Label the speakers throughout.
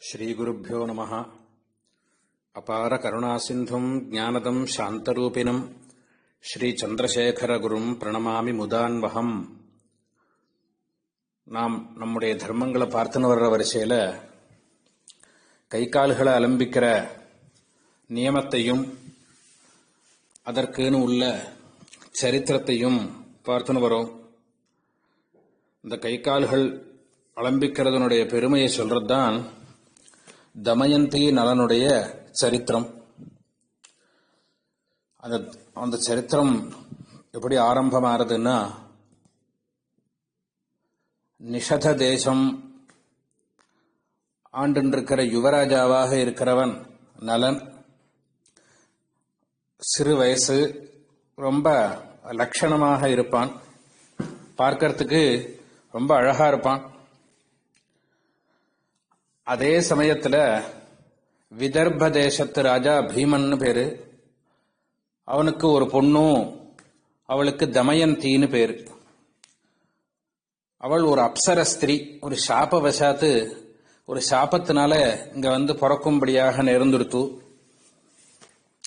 Speaker 1: ஸ்ரீகுருப்போ நம. அபார கருணாசிந்தும் ஜானதம் சாந்தரூபிணம். ஸ்ரீச்சந்திரசேகரகுரும் பிரணமாமி முதான்வகம் நாம் நம்முடைய தர்மங்களை பார்த்துன்னு வர்ற வரிசையில் கை கால்களை அலம்பிக்கிற நியமத்தையும் அதற்குன்னு உள்ள சரித்திரத்தையும் பார்த்துன்னு வரும். இந்த கை கால்கள் அலம்பிக்கிறதுனுடைய பெருமையை சொல்றது தான் தமயந்தி நலனுடைய சரித்திரம். அந்த அந்த சரித்திரம் எப்படி ஆரம்பமாகிறதுன்னா நிஷத தேசம் ஆண்டுன்றிருக்கிற யுவராஜாவாக இருக்கிறவன் நலன் சிறு வயசு ரொம்ப லட்சணமாக இருப்பான். பார்க்கறதுக்கு ரொம்ப அழகாக இருப்பான். அதே சமயத்தில் விதர்ப்ப தேசத்து ராஜா பீமன்னு பேரு. அவனுக்கு ஒரு பொண்ணும் அவளுக்கு தமயந்தின்னு பேரு. அவள் ஒரு அப்சர ஸ்திரீ ஒரு சாப வசாத்து ஒரு சாபத்தினால இங்க வந்து பிறக்கும்படியாக நேர்ந்துடுத்து.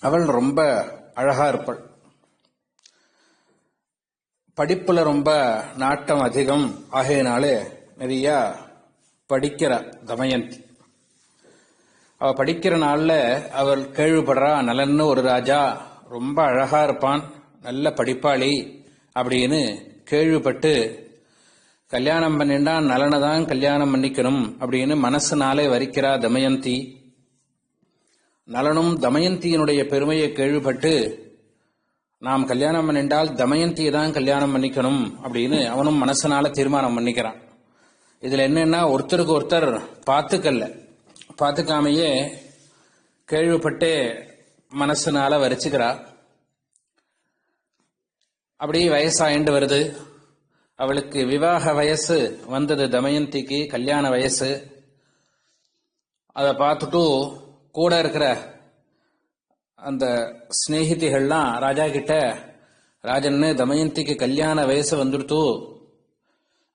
Speaker 1: அவள் ரொம்ப அழகா இருப்பாள். படிப்புல ரொம்ப நாட்டம் அதிகம். ஆகையினாலே நிறையா படிக்கிறா தமயந்தி அவ படிக்கிற நாள்ல அவள் கேள்விப்படுறா நலன்னு ஒரு ராஜா ரொம்ப அழகா இருப்பான் நல்ல படிப்பாளி அப்படின்னு கேள்விப்பட்டு கல்யாணம் பண்ணிண்டா நலனை தான் கல்யாணம் பண்ணிக்கணும் அப்படின்னு மனசுனாலே வரிக்கிறா தமயந்தி. நலனும் தமயந்தியினுடைய பெருமையை கேள்விப்பட்டு நாம் கல்யாணம் பண்ணிண்டால் தமயந்தியை தான் கல்யாணம் பண்ணிக்கணும் அப்படின்னு அவனும் மனசனால தீர்மானம் பண்ணிக்கிறான். இதில் என்னென்னா ஒருத்தருக்கு ஒருத்தர் பார்த்துக்கல்ல பார்த்துக்காமையே கேள்விப்பட்டே மனசுனால வரிச்சுக்கிறா அப்படி வயசாயிண்டு வருது. அவளுக்கு விவாக வயசு வந்தது தமயந்திக்கு கல்யாண வயசு. அதை பார்த்துட்டு கூட இருக்கிற அந்த சிநேகிதிகள்லாம் ராஜா கிட்ட ராஜன்னு தமயந்திக்கு கல்யாண வயசு வந்துடுத்து.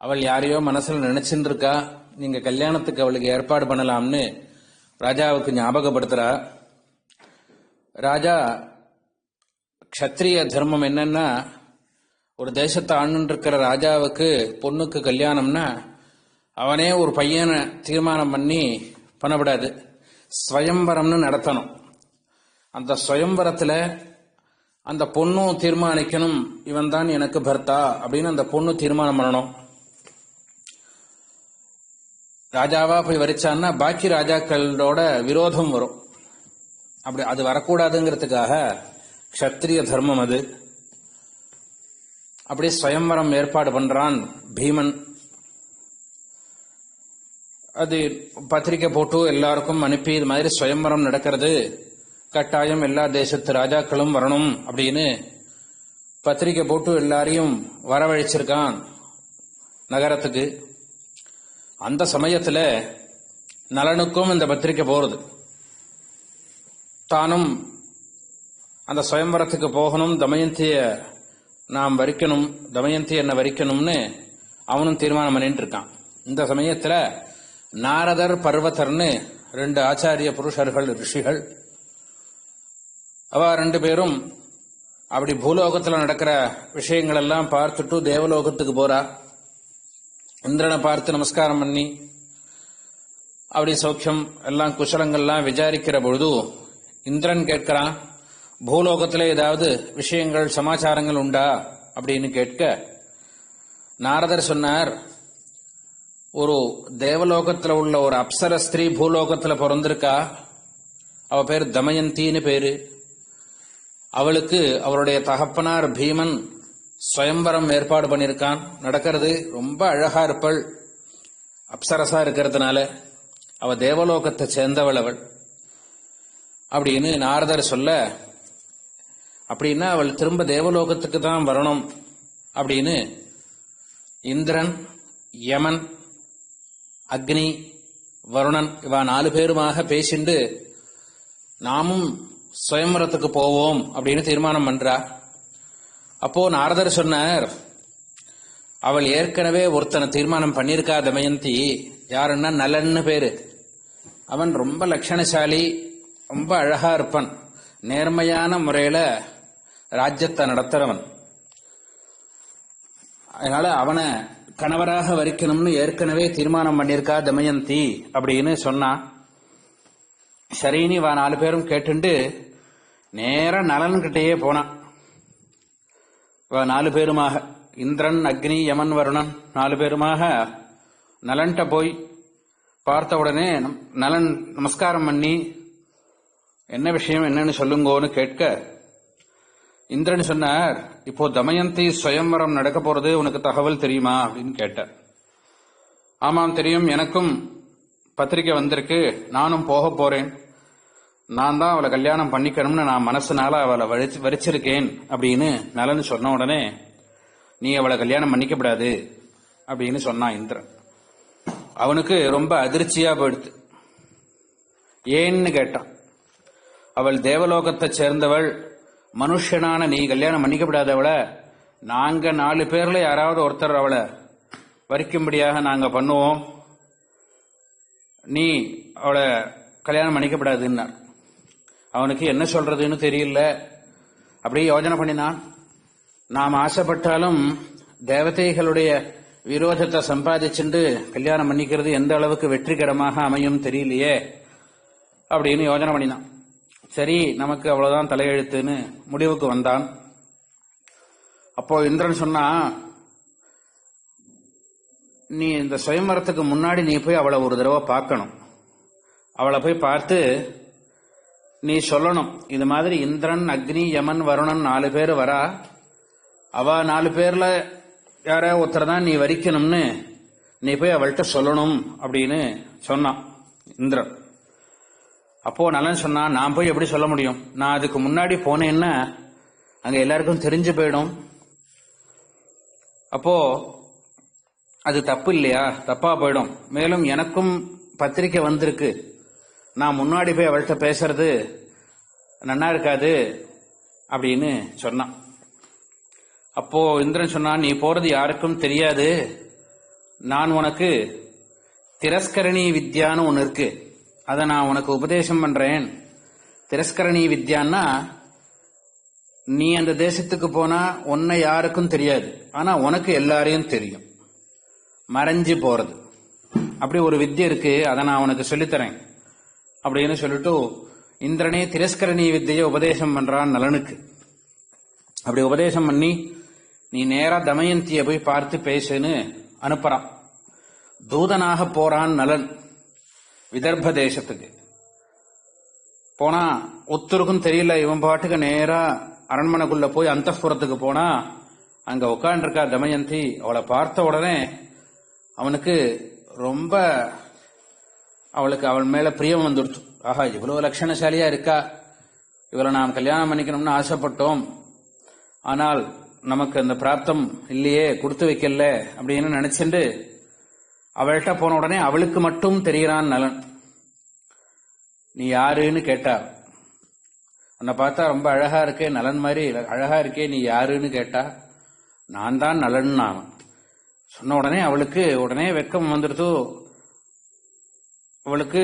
Speaker 1: அவள் யாரையோ மனசுல நினைச்சுட்டு இருக்கா நீங்க கல்யாணத்துக்கு அவளுக்கு ஏற்பாடு பண்ணலாம்னு ராஜாவுக்கு ஞாபகப்படுத்துறா. ராஜா க்ஷத்ரிய தர்மம் என்னன்னா ஒரு தேசத்தை ஆண்டு இருக்கிற ராஜாவுக்கு பொண்ணுக்கு கல்யாணம்னா அவனே ஒரு பையனை தீர்மானம் பண்ணி பண்ணக்கூடாது ஸ்வயம்பரம்னு நடத்தணும். அந்த ஸ்வயம்பரத்தில் அந்த பொண்ணும் தீர்மானிக்கணும். இவன் தான் எனக்கு பர்த்தா அப்படின்னு அந்த பொண்ணு தீர்மானம் பண்ணணும். ராஜாவா போய் வரிச்சான்னா பாக்கி ராஜாக்களோட விரோதம் வரும். அப்படி அது வரக்கூடாதுங்கிறதுக்காக க்ஷத்ரிய தர்மம் அது. அப்படி ஸ்வயம்வரம் ஏற்பாடு பண்றான் பீமன். அது பத்திரிக்கை போட்டு எல்லாருக்கும் அனுப்பி இது மாதிரி ஸ்வயம்வரம் நடக்கிறது. கட்டாயம் எல்லா தேசத்து ராஜாக்களும் வரணும் அப்படின்னு பத்திரிக்கை போட்டு எல்லாரையும் வரவழைச்சிருக்கான் நகரத்துக்கு. அந்த சமயத்துல நலனுக்கும் இந்த பத்திரிக்கை போறது. தானும் அந்த சுயம்பரத்துக்கு போகணும் தமயந்திய நாம் வரிக்கணும் தமயந்தி என்ன வரிக்கணும்னு அவனும் தீர்மானம் பண்ணிட்டு இருக்கான் இந்த சமயத்துல நாரதர் பர்வதர்னு ரெண்டு ஆச்சாரிய புருஷர்கள் ரிஷிகள் அவ ரெண்டு பேரும் அப்படி பூலோகத்தில் நடக்கிற விஷயங்கள் எல்லாம் பார்த்துட்டு தேவலோகத்துக்கு போறா. இந்திரனை பார்த்து நமஸ்காரம் பண்ணி அப்படி சௌக்கியம் எல்லாம் குசலங்கள்லாம் விசாரிக்கிற பொழுது இந்திரன் கேட்கிறான் பூலோகத்தில் ஏதாவது விஷயங்கள் சமாச்சாரங்கள் உண்டா? அப்படின்னு கேட்க நாரதர் சொன்னார் ஒரு தேவலோகத்தில் உள்ள ஒரு அப்சர ஸ்திரீ பூலோகத்தில் பிறந்திருக்கா? அவ பேர் தமயந்தின்னு பேரு. அவளுக்கு அவருடைய தகப்பனார் பீமன் சுயம்பரம் ஏற்பாடு பண்ணியிருக்கான். நடக்கிறது ரொம்ப அழகா இருப்பள். அப்சரசா இருக்கிறதுனால அவ தேவலோகத்தை சேர்ந்தவள் அவள். அப்படின்னு நாரதர் சொல்ல அப்படின்னா அவள் திரும்ப தேவலோகத்துக்கு தான் வரணும். அப்படின்னு இந்திரன் யமன் அக்னி வருணன் இவா நாலு பேருமாக பேசிண்டு நாமும் சுயம்பரத்துக்கு போவோம் அப்படின்னு தீர்மானம் பண்றா. அப்போ நாரதர் சொன்னார் அவள் ஏற்கனவே ஒருத்தனை தீர்மானம் பண்ணியிருக்கா தமயந்தி யாருன்னா நலன்னு பேரு. அவன் ரொம்ப லட்சணசாலி ரொம்ப அழகா இருப்பான். நேர்மையான முறையில ராஜ்யத்தை நடத்துறவன். அதனால அவனை கணவராக வரிக்கணும்னு ஏற்கனவே தீர்மானம் பண்ணியிருக்கா தமயந்தி அப்படின்னு சொன்னான் சரின்னு இவன் நாலு பேரும் கேட்டுண்டு நேரா நலன்கிட்டயே போனான். நாலு பேருமாக இந்திரன் அக்னி யமன் வருணன் நாலு பேருமாக நலன்ட்ட போய் பார்த்த உடனே நம்- நலன் நமஸ்காரம் பண்ணி என்ன விஷயம் என்னன்னு சொல்லுங்கோன்னு கேட்க இந்திரன் சொன்னார் இப்போ தமயந்தி சுயம்வரம் நடக்க போறது உனக்கு தகவல் தெரியுமா? அப்படின்னு கேட்டார் ஆமாம் தெரியும். எனக்கும் பத்திரிக்கை வந்திருக்கு. நானும் போக போறேன். நான் தான் அவளை கல்யாணம் பண்ணிக்கணும்னு நான் மனசுனால அவளை வரிச்சு வரிச்சிருக்கேன் அப்படின்னு நலன் சொன்ன உடனே நீ அவளை கல்யாணம் பண்ணிக்கப்படாது அப்படின்னு சொன்னான் இந்திரன். அவனுக்கு ரொம்ப அதிர்ச்சியா போயிடுது. ஏன்னு கேட்டான். அவள் தேவலோகத்தை சேர்ந்தவள் மனுஷனான நீ கல்யாணம் பண்ணிக்கப்படாதவளை நாங்க நாலு பேர்ல யாராவது ஒருத்தர் அவளை வரிக்கும்படியாக நாங்க பண்ணுவோம். நீ அவளை கல்யாணம் பண்ணிக்கப்படாதுன்னார். அவனுக்கு என்ன சொல்றதுன்னு தெரியல. அப்படியே யோஜனை பண்ணினான். நாம் ஆசைப்பட்டாலும் தேவதைகளுடைய விரோதத்தை சம்பாதிச்சுண்டு கல்யாணம் பண்ணிக்கிறது எந்த அளவுக்கு வெற்றிகரமாக அமையும் தெரியலையே அப்படின்னு யோஜனை பண்ணினான். சரி நமக்கு அவ்வளவுதான் தலையெழுத்துன்னு முடிவுக்கு வந்தான். அப்போ இந்திரன் சொன்னா நீ இந்த சுயம்பரத்துக்கு முன்னாடி நீ போய் அவளை ஒரு தடவை பார்க்கணும். அவளை போய் பார்த்து நீ சொல்லணும். இது மாதிரி இந்திரன் அக்னி யமன் வருணன் நாலு பேர் வரா. அவ நாலு பேர்ல யாரோ ஒருத்தர் தான் நீ வரிக்கணும்னு. நீ போய் அவள்கிட்ட சொல்லணும் அப்படின்னு சொன்னான் இந்திரன். அப்போ நலன் சொன்னா நான் போய் எப்படி சொல்ல முடியும்? நான் அதுக்கு முன்னாடி போனேன்னா அங்க எல்லாருக்கும் தெரிஞ்சு போயிடும். அப்போ அது தப்பு இல்லையா? தப்பா போயிடும். மேலும் எனக்கும் பத்திரிக்கை வந்திருக்கு. நான் முன்னாடி போய் அவள்கிட்ட பேசுறது நன்னா இருக்காது அப்படின்னு சொன்னான். அப்போ இந்திரன் சொன்னான் நீ போறது யாருக்கும் தெரியாது. நான் உனக்கு திரஸ்கரணி வித்யான்னு ஒன்று இருக்கு. அதை நான் உனக்கு உபதேசம் பண்றேன். திரஸ்கரணி வித்யான்னா நீ அந்த தேசத்துக்கு போனா உன்னை யாருக்கும் தெரியாது. ஆனா உனக்கு எல்லாரையும் தெரியும். மறைஞ்சு போறது. அப்படி ஒரு வித்யை இருக்கு அதை நான் உனக்கு சொல்லித்தரேன். அப்படின்னு சொல்லிட்டு இந்திரனே திரஸ்கரணி வித்தையை உபதேசம் பண்றான் நலனுக்கு. அப்படி உபதேசம் பண்ணி நீ நேரா தமயந்திய போய் பார்த்து பேசுன்னு அனுப்புறான். தூதனாக போறான் நலன் விதர்ப்ப தேசத்துக்கு. போனா ஒத்தருக்கும் தெரியல இவன் பாட்டுக்கு நேரா அரண்மனைக்குள்ள போய் அந்தப்புறத்துக்கு போனா அங்க உட்காண்டிருக்கா தமயந்தி. அவளை பார்த்த உடனே அவனுக்கு ரொம்ப அவளுக்கு அவள் மேல பிரியம் வந்துடுச்சு ஆஹா இவ்வளவு லட்சணசாலியா இருக்கா? இவளை நாம் கல்யாணம் பண்ணிக்கணும்னு ஆசைப்பட்டோம். ஆனால் நமக்கு அந்த பிராப்தம் இல்லையே கொடுத்து வைக்கல அப்படின்னு நினைச்சுண்டு அவள்கிட்ட போன உடனே அவளுக்கு மட்டும் தெரிகிறான் நலன். நீ யாருன்னு கேட்டா? உன்னை பார்த்தா ரொம்ப அழகா இருக்கே நலன் மாதிரி அழகா இருக்கே நீ யாருன்னு கேட்டா? நான் தான் நலன் நான். சொன்ன உடனே அவளுக்கு உடனே வெக்கம் வந்துடுத்து. அவளுக்கு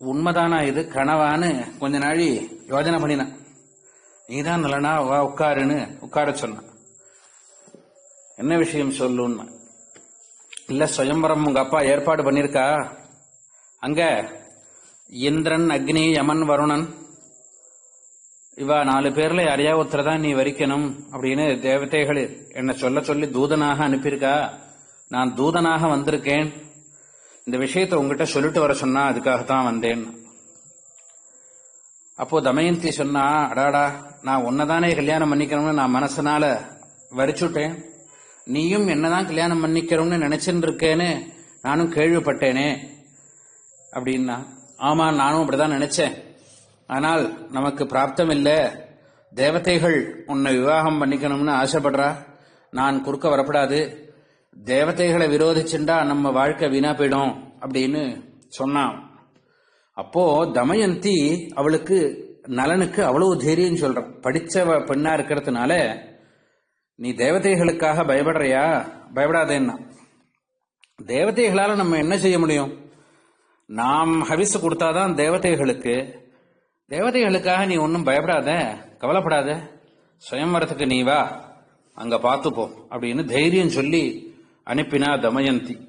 Speaker 1: உண்மைதானா இது? கனவான்னு கொஞ்ச நாளி யோஜனை பண்ணினான் நீதான் நல்லனா வா உட்காருன்னு உட்கார சொன்னான் என்ன விஷயம் சொல்லுன்னா? இல்ல சுயம்பரம் உங்க அப்பா ஏற்பாடு பண்ணிருக்கா? அங்க இந்திரன் அக்னி யமன் வருணன் இவா நாலு பேர்ல யாரையா ஒருத்தர் தான் நீ வரிக்கணும் அப்படின்னு தேவதைகள் என்ன சொல்ல சொல்லி தூதனாக அனுப்பியிருக்கா? நான் தூதனாக வந்திருக்கேன். இந்த விஷயத்தை உங்ககிட்ட சொல்லிட்டு வர சொன்னா அதுக்காகத்தான் வந்தேன். அப்போ தமயந்தி சொன்னா அடாடா நான் உன்னதானே கல்யாணம் பண்ணிக்கணும்னு நான் மனசனால வரிச்சுட்டேன். நீயும் என்னதான் கல்யாணம் பண்ணிக்கணும்னு நினைச்சுட்டு இருக்கேன்னு நானும் கேள்விப்பட்டேனே அப்படின்னா ஆமா நானும் அப்படிதான் நினைச்சேன். ஆனால் நமக்கு பிராப்தம் இல்லை. தேவதைகள் உன்னை விவாகம் பண்ணிக்கணும்னு ஆசைப்படுறா. நான் குறுக்க வரப்படாது. தேவதைகளை விரோதிச்சுண்டா நம்ம வாழ்க்கை வீணா போயிடும் அப்படின்னு சொன்னான். அப்போ தமயந்தி அவளுக்கு நலனுக்கு அவ்வளவு தைரியம் சொல்றான். படிச்சவ பெண்ணா இருக்கிறதுனால நீ தேவதைகளுக்காக பயப்படுறியா? பயப்படாதேன்னா. தேவதைகளால நம்ம என்ன செய்ய முடியும்? நாம் ஹவிசு கொடுத்தாதான் தேவதைகளுக்கு. தேவதைகளுக்காக நீ ஒன்றும் பயப்படாத கவலைப்படாத. சுயம்பரத்துக்கு நீ வா. அங்க பார்த்துப்போம் அப்படின்னு தைரியம் சொல்லி அனுப்பினா தமயந்தி.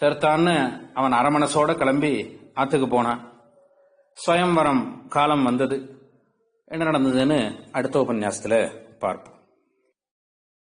Speaker 1: சரித்தான்னு அவன் அரமனசோட கிளம்பி ஆத்துக்கு போனான். சுயம்பரம் காலம் வந்தது. என்ன நடந்ததுன்னு அடுத்த உபன்யாசத்தில் பார்ப்போம்.